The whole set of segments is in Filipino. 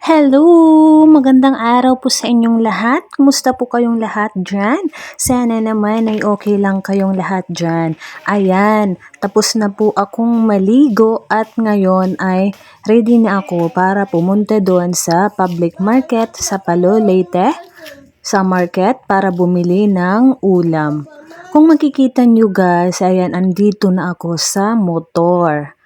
Hello! Magandang araw po sa inyong lahat. Kumusta po kayong lahat dyan? Sana naman ay okay lang kayong lahat dyan. Ayan, tapos na po akong maligo at ngayon ay ready na ako para pumunta doon sa public market sa Palo Leyte sa market para bumili ng ulam. Kung makikita nyo guys, ayan, andito na ako sa motor.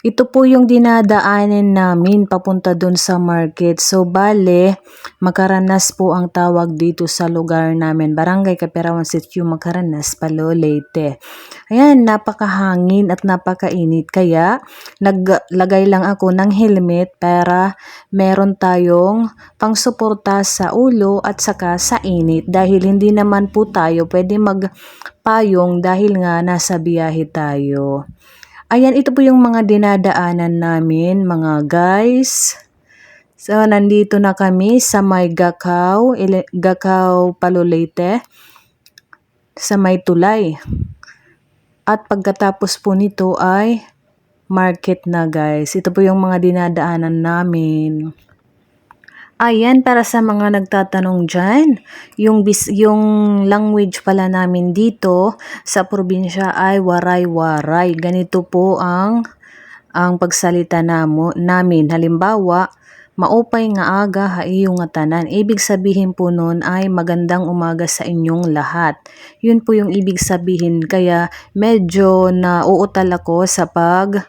Ito po yung dinadaanan namin papunta dun sa market. So, bale, Makaranas po ang tawag dito sa lugar namin. Barangay Kaperawan Sitio Makaranas, Palo, Leyte. Ayan, napakahangin at napakainit. Kaya, naglagay lang ako ng helmet para meron tayong pangsuporta sa ulo at saka sa init. Dahil hindi naman po tayo pwede magpayong dahil nga nasa biyahe tayo. Ayan, ito po yung mga dinadaanan namin, mga guys. So, nandito na kami sa may Gakaw, Gakaw Palolete, sa may tulay. At pagkatapos po nito ay market na guys. Ito po yung mga dinadaanan namin. Ayan, para sa mga nagtatanong dyan, yung, bis, yung language pala namin dito sa probinsya ay waray-waray. Ganito po ang, ang pagsalita namo, namin. Halimbawa, maupay nga aga haiyo nga tanan. Ibig sabihin po nun ay magandang umaga sa inyong lahat. Yun po yung ibig sabihin. Kaya medyo nauutal ako sa pag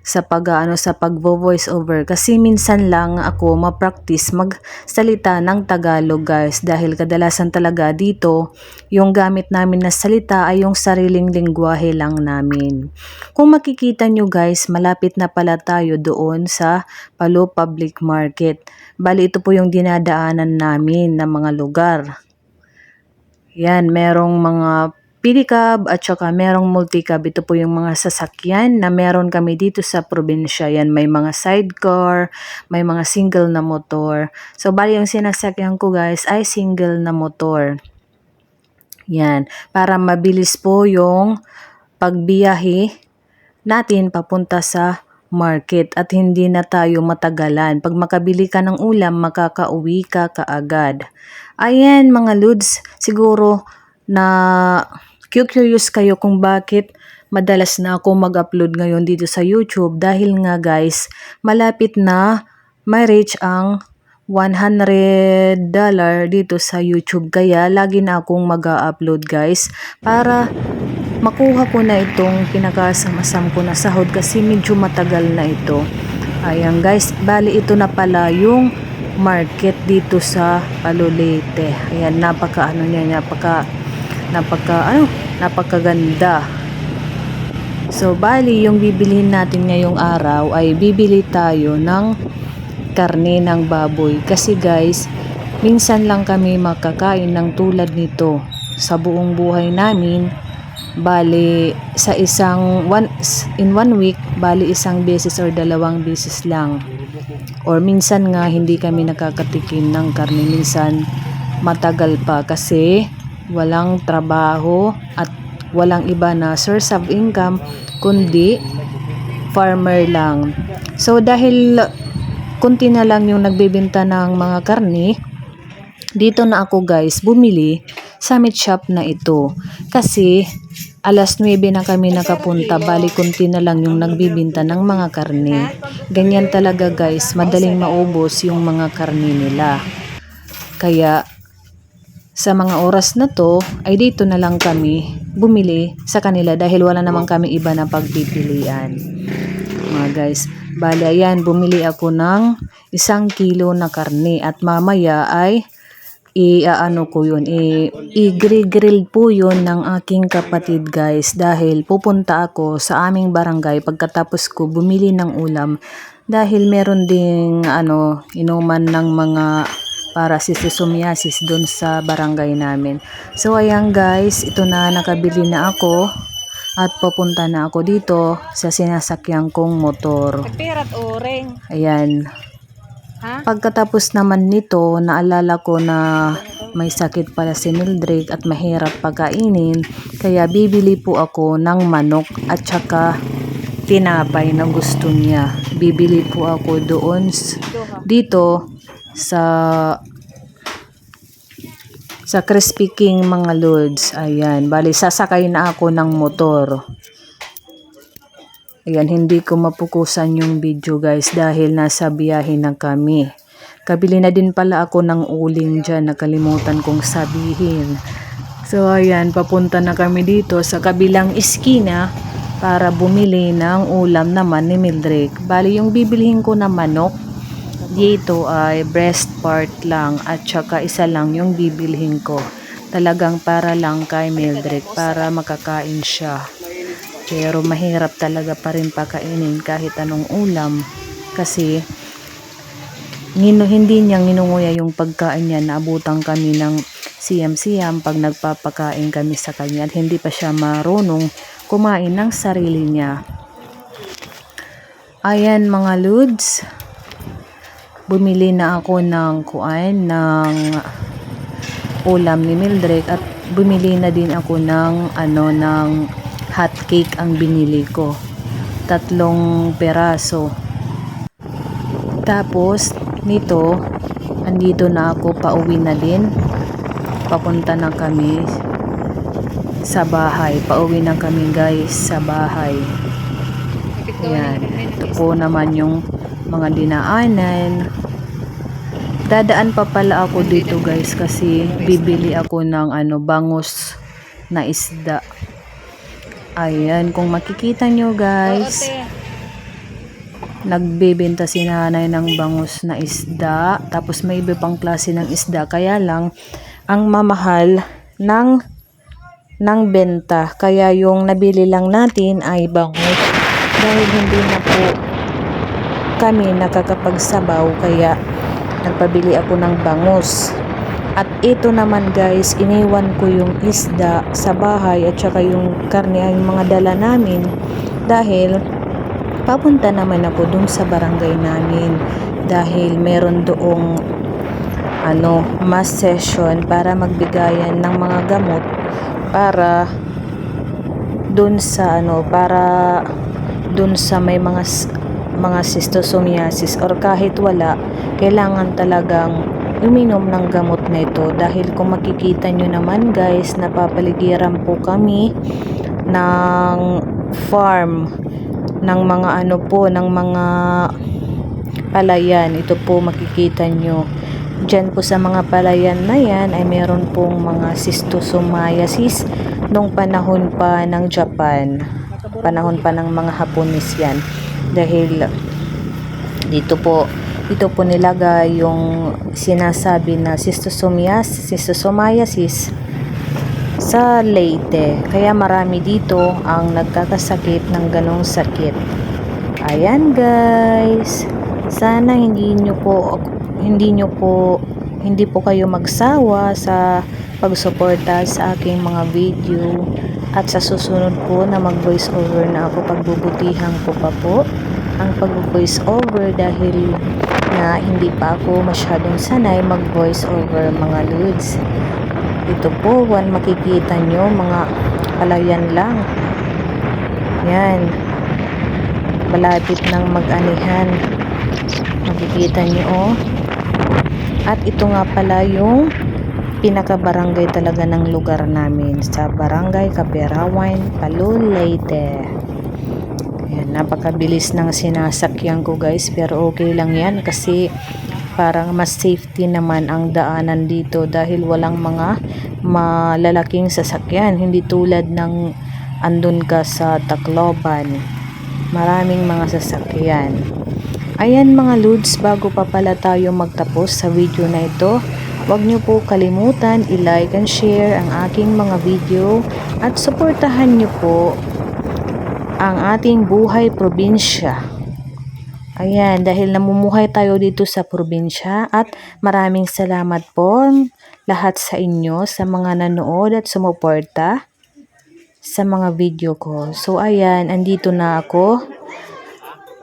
sa pag ano sa pag voice over kasi minsan lang ako ma-practice magsalita ng Tagalog guys dahil kadalasan talaga dito yung gamit namin na salita ay yung sariling lingwahe lang namin. Kung makikita nyo guys, malapit na pala tayo doon sa Palo Public Market. Bali ito po yung dinadaanan namin na mga lugar. Yan, merong mga pedicab at saka merong multicab. Ito po yung mga sasakyan na meron kami dito sa probinsya. Yan, may mga sidecar, may mga single na motor. So, bali yung sinasakyan ko guys ay single na motor. Yan, para mabilis po yung pagbiyahe natin papunta sa market at hindi na tayo matagalan. Pag makabili ka ng ulam, makakauwi ka kaagad. Ayan mga Ludes, siguro na curious kayo kung bakit madalas na ako mag-upload ngayon dito sa YouTube dahil nga guys, malapit na may reach ang 100 dollar dito sa YouTube kaya lagi na akong mag-upload guys para makuha ko na itong pinakasamasam ko na sahod kasi medyo matagal na ito. Ayan guys, bali ito na pala yung market dito sa Palolete. Ayan, napaka ano niya, napaka napaka ano, napakaganda. So, bali, yung bibilihin natin ngayong araw ay bibili tayo ng karne ng baboy. Kasi guys, minsan lang kami makakain ng tulad nito sa buong buhay namin. Bali, sa isang, one, in one week, bali isang beses or dalawang beses lang. Or minsan nga, hindi kami nakakatikim ng karne. Minsan, matagal pa kasi walang trabaho at walang iba na source of income kundi farmer lang. So dahil kunti na lang yung nagbebenta ng mga karne, dito na ako guys bumili sa meat shop na ito. Kasi alas 9 na kami nakapunta, bali kunti na lang yung nagbibenta ng mga karne. Ganyan talaga guys, madaling maubos yung mga karne nila. Kaya sa mga oras na to ay dito na lang kami bumili sa kanila dahil wala naman kami iba na pagpipilian. Mga guys, bali ayan, bumili ako ng isang kilo na karne at mamaya ay i-ano ko yun, i-grill po yun ng aking kapatid guys dahil pupunta ako sa aming barangay pagkatapos ko bumili ng ulam dahil meron ding ano, inuman ng mga para si sumiasis doon sa barangay namin. So ayan guys, ito na nakabili na ako at pupunta na ako dito sa sinasakyan kong motor. Pirat oring. Ayan. Ha? Pagkatapos naman nito, naalala ko na may sakit pala si Mildred at mahirap pagkainin. Kaya bibili po ako ng manok at saka tinapay na gusto niya. Bibili po ako doon dito sa sa Crispy King mga lords. Ayan, bali sasakay na ako ng motor. Ayan, hindi ko mapukusan yung video guys dahil nasa biyahe na kami. Kabili na din pala ako ng uling dyan, nakalimutan kong sabihin. So ayan, papunta na kami dito sa kabilang iskina para bumili ng ulam naman ni Mildred. Bali yung bibilihin ko na manok dito ay breast part lang at saka isa lang yung bibilhin ko. Talagang para lang kay Mildred para makakain siya. Pero mahirap talaga pa rin pakainin kahit anong ulam kasi hindi niya nginunguya yung pagkain niya. Naabutan kami ng siyam-siyam pag nagpapakain kami sa kanya at hindi pa siya marunong kumain ng sarili niya. Ayan mga ludes bumili na ako ng kuan ng ulam ni Mildred at bumili na din ako ng ano ng hot cake ang binili ko. Tatlong peraso. Tapos nito andito na ako pauwi na din. Papunta na kami sa bahay. Pauwi na kami guys sa bahay. Ayan. Ito po naman yung mga dinaanan. Dadaan pa pala ako dito guys kasi bibili ako ng ano bangus na isda. Ayan, kung makikita nyo guys, nagbebenta si nanay ng bangus na isda. Tapos may iba pang klase ng isda. Kaya lang, ang mamahal ng ng benta. Kaya yung nabili lang natin ay bangus. Dahil hindi na po kami nakakapagsabaw kaya nagpabili ako ng bangus. At ito naman guys, iniwan ko yung isda sa bahay at saka yung karne ay mga dala namin dahil papunta naman ako dun sa barangay namin dahil meron doong ano, mass session para magbigayan ng mga gamot para dun sa ano, para dun sa may mga mga cystosomiasis or kahit wala, kailangan talagang uminom ng gamot na ito dahil kung makikita nyo naman guys, napapaligiran po kami ng farm ng mga ano po, ng mga palayan. Ito po makikita nyo. Diyan po sa mga palayan na yan ay meron pong mga cystosomiasis nung panahon pa ng Japan. Panahon pa ng mga Hapones yan. Dahil dito po dito po nilagay yung sinasabi na cystosomiasis, cystosomiasis sa Leyte. Kaya marami dito ang nagkakasakit ng ganong sakit. Ayan guys. Sana hindi nyo po hindi nyo po hindi po kayo magsawa sa pagsuporta sa aking mga video at sa susunod po na mag voice over na ako pagbubutihan ko pa po ang pag voice over dahil na hindi pa ako masyadong sanay mag voice over mga ludes ito po one makikita nyo mga palayan lang. Yan. Malapit ng mag-anihan. Makikita nyo oh. At ito nga pala yung pinaka-barangay talaga ng lugar namin sa Barangay Kaperawan, Palun, Leyte. Ayan, napakabilis ng sinasakyan ko guys pero okay lang yan kasi parang mas safety naman ang daanan dito dahil walang mga malalaking sasakyan. Hindi tulad ng andun ka sa Tacloban. Maraming mga sasakyan. Ayan mga Ludes, bago pa pala tayo magtapos sa video na ito, huwag niyo po kalimutan i-like and share ang aking mga video at suportahan niyo po ang ating buhay probinsya. Ayan, dahil namumuhay tayo dito sa probinsya at maraming salamat po lahat sa inyo sa mga nanood at sumuporta sa mga video ko. So ayan, andito na ako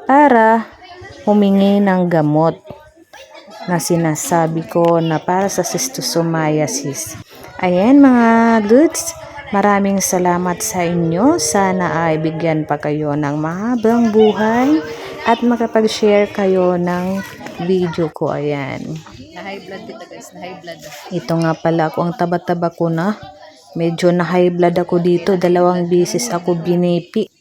para humingi ng gamot na sinasabi ko na para sa cystosomiasis. Ayan mga dudes, Maraming salamat sa inyo. Sana ay bigyan pa kayo ng mahabang buhay at makapag-share kayo ng video ko. Ayan. Na high blood dito guys, na high blood. Ito nga pala ako, ang taba-taba ko na. Medyo na high blood ako dito. Dalawang bisis ako binipi.